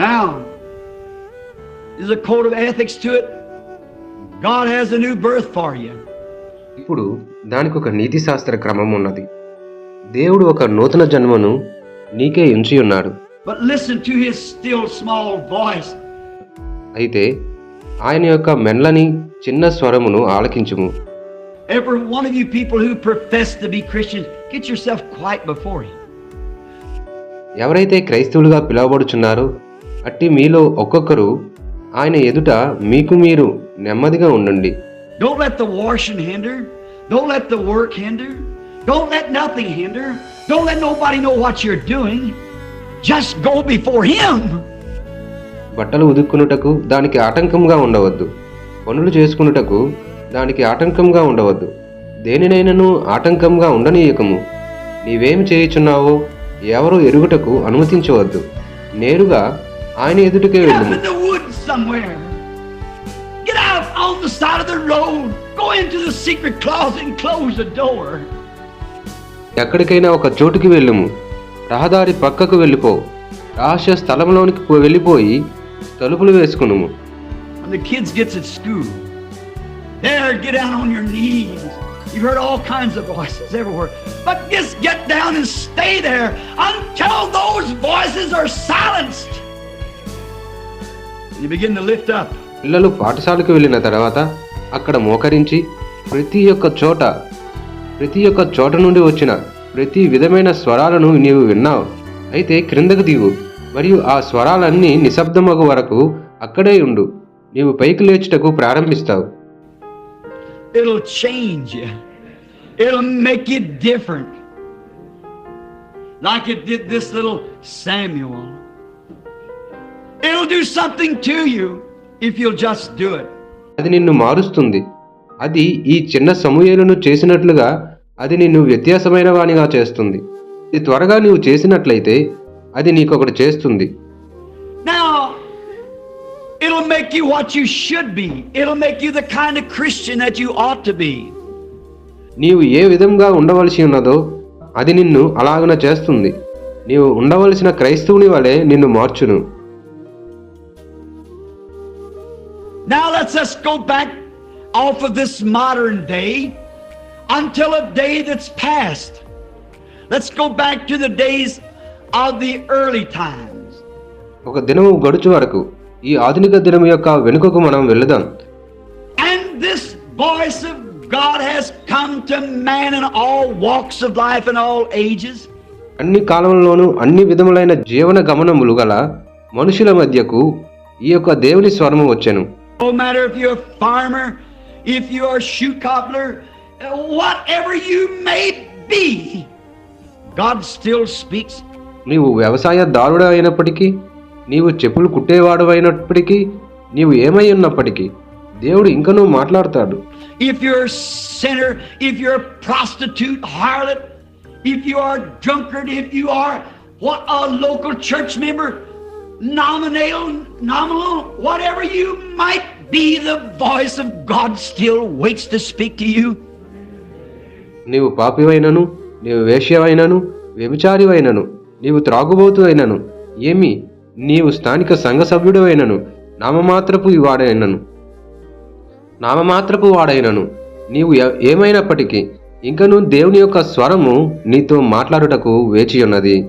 down. There's a code of ethics to it. God has a new birth for you. ఇప్పుడు దానికి ఒక నీతి శాస్త్ర క్రమం ఉన్నది దేవుడు ఒక నూతన జన్మను నీకే ఉంచి ఉన్నాడు అయితే ఆయన యొక్క మెన్లని చిన్న స్వరమును ఆలకించుము ఎవరైతే క్రైస్తవులుగా పిలవబడుచున్నారో అట్టి మీలో ఒక్కొక్కరు ఆయన ఎదుట మీకు మీరు నెమ్మదిగా ఉండండి Don't let the washing hinder. Don't let the work hinder. Don't let nothing hinder. Don't let nobody know what you're doing. Just go before him. బట్టలు ఉదుక్కునుటకు దానికి ఆటంకంగా ఉండవద్దు పనులు చేసుకునుటకు దానికి ఆటంకంగా ఉండవద్దు దేనినైనను ఆటంకంగా ఉండనీయకము నీవేమి చేయుచున్నావో ఎవరు ఎరుగుటకు అనుమతించవద్దు నేరుగా ఆయన ఎదుటికే Get up వెళ్ళుము in the woods somewhere. Get out on the side of the road. Go into the secret closet and close the door. ఎక్కడికైనా ఒక చోటుకి వెళ్ళుము రహదారి పక్కకు వెళ్ళిపో రహస్య స్థలంలోనికి వెళ్ళిపోయి తలుపులు వేసుకునుము When the kids gets at school, there, get down on your knees. You've heard all kinds of voices everywhere. But just get down and stay there until those voices are silenced. పిల్లలు పాఠశాలకు వెళ్ళిన తర్వాత అక్కడ మోకరించి ప్రతి ఒక్క చోట ప్రతి ఒక్క చోట నుండి వచ్చిన ప్రతి విధమైన స్వరాలను నీవు విన్నావు అయితే క్రిందకు దిగు మరియు ఆ స్వరాలన్నీ నిశ్శబ్దమగు వరకు అక్కడే ఉండు నీవు పైకి లేచుటకు ప్రారంభిస్తావు It'll change you. It'll make you different. Like it did this little Samuel. It'll do something to you if you'll just do it. అది నిన్ను మారుస్తుంది అది ఈ చిన్న సమూహలను చేసినట్లుగా అది నిన్ను వ్యత్యాసమైన వానిగా చేస్తుంది ఇది త్వరగా నీవు చేసినట్లయితే అది నీకొకటి చేస్తుంది Now, it'll make you what you should be. It'll make you the kind of Christian that you ought to be. నీవు ఏ విధంగా ఉండవలసి ఉన్నదో అది నిన్ను అలాగన చేస్తుంది నీవు ఉండవలసిన క్రైస్తవుని వలె నిన్ను మార్చును Now, let's us go back off of this modern day until a day that's past. Let's go back to the days of the early times. ఒక దినము గడుచు వరకు ఈ ఆధునిక దినము యొక్క వెనుకకు మనం వెళదాం And this voice of God has come to man in all walks of life and all ages. అన్ని కాలంలోనూ అన్ని విధములైన జీవన గమనములు గల మనుషుల మధ్యకు ఈ యొక్క దేవుని స్వరము వచ్చెను no matter if you're a farmer, if you are a shoe cobbler, uh, whatever you may be, God still speaks. నీవు వ్యవసాయ దారుడు అయినప్పటికీ నీవు చెప్పులు కుట్టేవాడు అయినప్పటికీ నీవు ఏమై ఉన్నప్పటికీ దేవుడు ఇంకనూ మాట్లాడతాడు if you centre if you prostitute harlot if you drunkard if you are what are local church member nominal, nominal, whatever you might be, the voice of God still waits to speak to you. నీవు పాపివైనను నీవు వేశ్యవైనను వ్యభిచారివైనను నీవు త్రాగుబోతు అయినను ఏమి? నీవు స్థానిక సంఘ సభ్యుడు అయినను నామమాత్రపు వాడైనను. నామమాత్రపు వాడైనను. నీవు ఏమైనప్పటికీ ఇంకను దేవుని యొక్క స్వరము నీతో మాట్లాడుటకు వేచి ఉన్నది